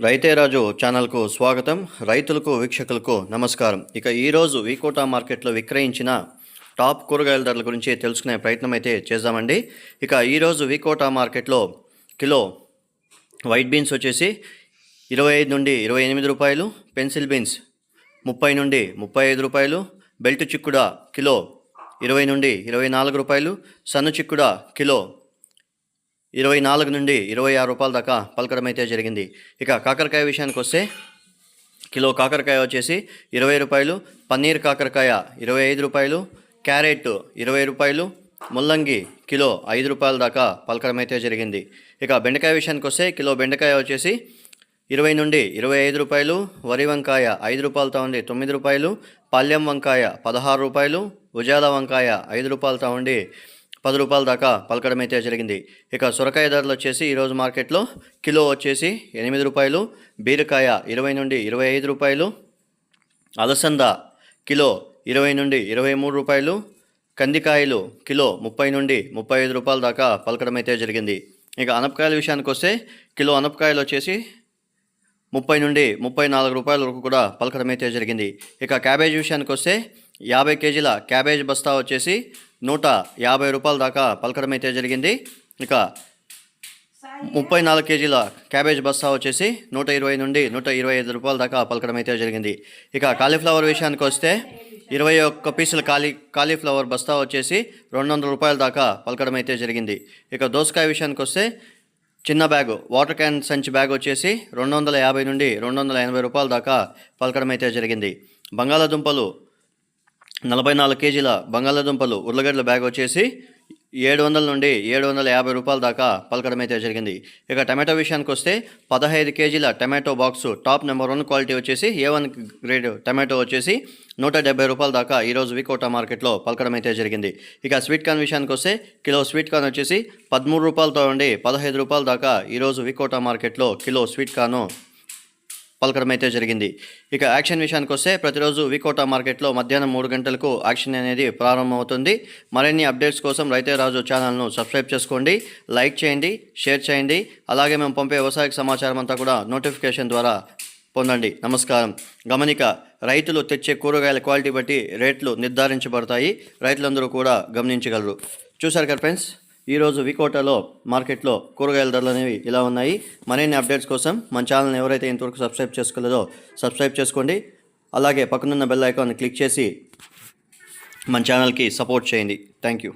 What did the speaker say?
రైతే రాజు ఛానల్కు స్వాగతం. రైతులకు వీక్షకులకు నమస్కారం. ఇక ఈరోజు వీకోటా మార్కెట్లో విక్రయించిన టాప్ కూరగాయల ధరల గురించి తెలుసుకునే ప్రయత్నం అయితే చేద్దామండి. ఇక ఈరోజు వీకోటా మార్కెట్లో కిలో వైట్ బీన్స్ వచ్చేసి ఇరవై ఐదు నుండి ఇరవై ఎనిమిది రూపాయలు పెన్సిల్ బీన్స్ ముప్పై నుండి ముప్పై ఐదు రూపాయలు బెల్ట్ చిక్కుడ కిలో ఇరవై నుండి ఇరవై నాలుగు రూపాయలు సన్ను చిక్కుడ కిలో ఇరవై నాలుగు నుండి ఇరవై ఆరు రూపాయల దాకా పలకడం అయితే జరిగింది. ఇక కాకరకాయ విషయానికి వస్తే కిలో కాకరకాయ వచ్చేసి ఇరవై రూపాయలు పన్నీర్ కాకరకాయ ఇరవై ఐదు రూపాయలు క్యారెట్ ఇరవై రూపాయలు ముల్లంగి కిలో ఐదు రూపాయల దాకా పలకడం అయితే జరిగింది. ఇక బెండకాయ విషయానికి వస్తే కిలో బెండకాయ వచ్చేసి ఇరవై నుండి ఇరవై ఐదు రూపాయలు వరి వంకాయ ఐదు రూపాయలతో ఉండి తొమ్మిది రూపాయలు పాల్యం వంకాయ పదహారు రూపాయలు ఉజాల వంకాయ ఐదు రూపాయలతో ఉండి పది రూపాయల దాకా పలకడం అయితే జరిగింది. ఇక సొరకాయ ధరలు వచ్చేసి ఈరోజు మార్కెట్లో కిలో వచ్చేసి ఎనిమిది రూపాయలు బీరకాయ ఇరవై నుండి ఇరవై ఐదు రూపాయలు అలసంద కిలో ఇరవై నుండి ఇరవై మూడు రూపాయలు కందికాయలు కిలో ముప్పై నుండి ముప్పై ఐదు రూపాయల దాకా పలకడం అయితే జరిగింది. ఇక అనపకాయల విషయానికి వస్తే కిలో అనపకాయలు వచ్చేసి ముప్పై నుండి ముప్పై నాలుగు రూపాయల వరకు కూడా పలకడం అయితే జరిగింది. ఇక క్యాబేజ్ విషయానికి వస్తే యాభై కేజీల క్యాబేజ్ బస్తా వచ్చేసి నూట యాభై రూపాయల దాకా పలకడం అయితే జరిగింది. ఇక ముప్పై నాలుగు కేజీల క్యాబేజ్ బస్తా వచ్చేసి నూట ఇరవై నుండి నూట ఇరవై ఐదు రూపాయల దాకా పలకడం అయితే జరిగింది. ఇక కాలీఫ్లవర్ విషయానికి వస్తే ఇరవై ఒక్క పీసుల కాలీ కాలీఫ్లవర్ బస్తా వచ్చేసి రెండు వందల రూపాయల దాకా పలకడం అయితే జరిగింది. ఇక దోసకాయ విషయానికి వస్తే చిన్న బ్యాగు వాటర్ క్యాన్ సంచి బ్యాగ్ వచ్చేసి రెండు వందల యాభై నుండి రెండు వందల ఎనభై రూపాయల దాకా పలకడం అయితే జరిగింది. బంగాళాదుంపలు నలభై నాలుగు కేజీల బంగాళాదుంపలు ఉర్లగడ్డల బ్యాగ్ వచ్చేసి ఏడు వందల నుండి ఏడు వందల యాభై రూపాయల దాకా పలకడం అయితే జరిగింది. ఇక టమాటో విషయానికి వస్తే పదహైదు కేజీల tomato box top number one quality వచ్చేసి ఏ వన్ గ్రేడ్ టమాటో వచ్చేసి నూట డెబ్బై రూపాయల దాకా ఈరోజు వికోటా మార్కెట్లో పలకడం అయితే జరిగింది. ఇక స్వీట్ కార్న్ విషయానికి వస్తే కిలో స్వీట్ కార్న్ వచ్చేసి పదమూడు రూపాయలతో ఉండి పదహైదు రూపాయల దాకా ఈరోజు వికోటా మార్కెట్లో కిలో స్వీట్ కార్ను పలకడం అయితే జరిగింది. ఇక యాక్షన్ విషయానికి వస్తే ప్రతిరోజు వికోటా మార్కెట్లో మధ్యాహ్నం మూడు గంటలకు యాక్షన్ అనేది ప్రారంభమవుతుంది. మరిన్ని అప్డేట్స్ కోసం రైతే రాజు ఛానల్ను సబ్స్క్రైబ్ చేసుకోండి. లైక్ చేయండి షేర్ చేయండి. అలాగే మేము పంపే వ్యవసాయ సమాచారం అంతా కూడా నోటిఫికేషన్ ద్వారా పొందండి. నమస్కారం. గమనిక రైతులు తెచ్చే కూరగాయల క్వాలిటీ బట్టి రేట్లు నిర్ధారించబడతాయి. రైతులందరూ కూడా గమనించగలరు. చూశారు కదా ఫ్రెండ్స్? ఈరోజు వికోటాలో మార్కెట్లో కూరగాయల ధరలు అనేవి ఇలా ఉన్నాయి. మరిన్ని అప్డేట్స్ కోసం మన ఛానల్ని ఎవరైతే ఇంతవరకు సబ్స్క్రైబ్ చేసుకోలేదో సబ్స్క్రైబ్ చేసుకోండి. అలాగే పక్కనున్న బెల్ ఐకాన్ క్లిక్ చేసి మన ఛానల్కి సపోర్ట్ చేయండి. Thank you.